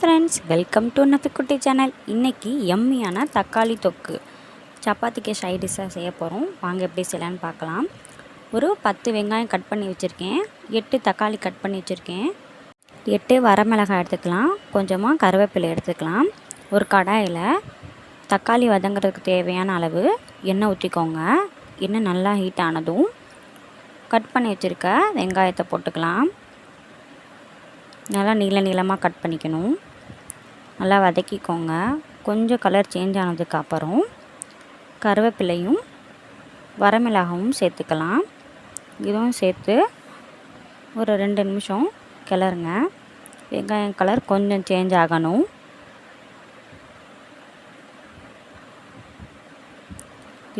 Friends welcome to Nafikutty channel இன்றைக்கி எம்மியான தக்காளி தொக்கு. சப்பாத்திக்கு சைடிஷாக செய்ய போகிறோம் வாங்க எப்படி செய்யலான்னு பார்க்கலாம். ஒரு பத்து வெங்காயம் கட் பண்ணி வச்சுருக்கேன். எட்டு தக்காளி கட் பண்ணி வச்சுருக்கேன். எட்டு வரமிளகாய் எடுத்துக்கலாம். கொஞ்சமாக கருவேப்பிலை எடுத்துக்கலாம். ஒரு கடாயில் தக்காளி வதங்குறதுக்கு தேவையான அளவு எண்ணெய் ஊற்றிக்கோங்க எண்ணெய் நல்லா ஹீட் ஆனதும் கட் பண்ணி வச்சுருக்க வெங்காயத்தை போட்டுக்கலாம். நல்லா நீள நீளமாக கட் பண்ணிக்கணும். நல்லா வதக்கிக்கோங்க. கொஞ்சம் கலர் சேஞ்ச் ஆனதுக்கப்புறம் கருவேப்பிலையும் வரமிளகாவும் சேர்த்துக்கலாம். இதுவும் சேர்த்து ஒரு ரெண்டு நிமிஷம் கிளறுங்க. வெங்காயம் கலர் கொஞ்சம் சேஞ்ச் ஆகணும்.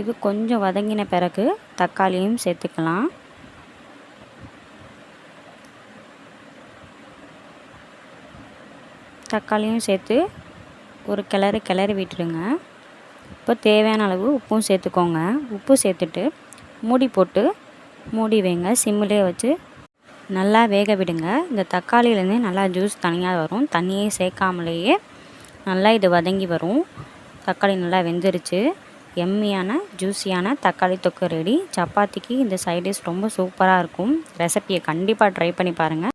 இது கொஞ்சம் வதங்கின பிறகு தக்காளியும் சேர்த்துக்கலாம். தக்காளியும் சேர்த்து ஒரு கிளறு கிளறி விட்டுருங்க இப்போ தேவையான அளவு உப்பும் சேர்த்துக்கோங்க. உப்பு சேர்த்துட்டு மூடி போட்டு மூடி வைங்க. சிம்மிலே வச்சு நல்லா வேக விடுங்க. இந்த தக்காளியிலேருந்து நல்லா ஜூஸ் தனியாக வரும். தண்ணியே சேர்க்காமலேயே நல்லா இது வதங்கி வரும். தக்காளி நல்லா வெந்துருச்சு. எம்மியான ஜூஸியான தக்காளி தொக்கு ரெடி. சப்பாத்திக்கு இந்த சைடிஷ் ரொம்ப சூப்பராக இருக்கும். ரெசிப்பியை கண்டிப்பாக ட்ரை பண்ணி பாருங்கள்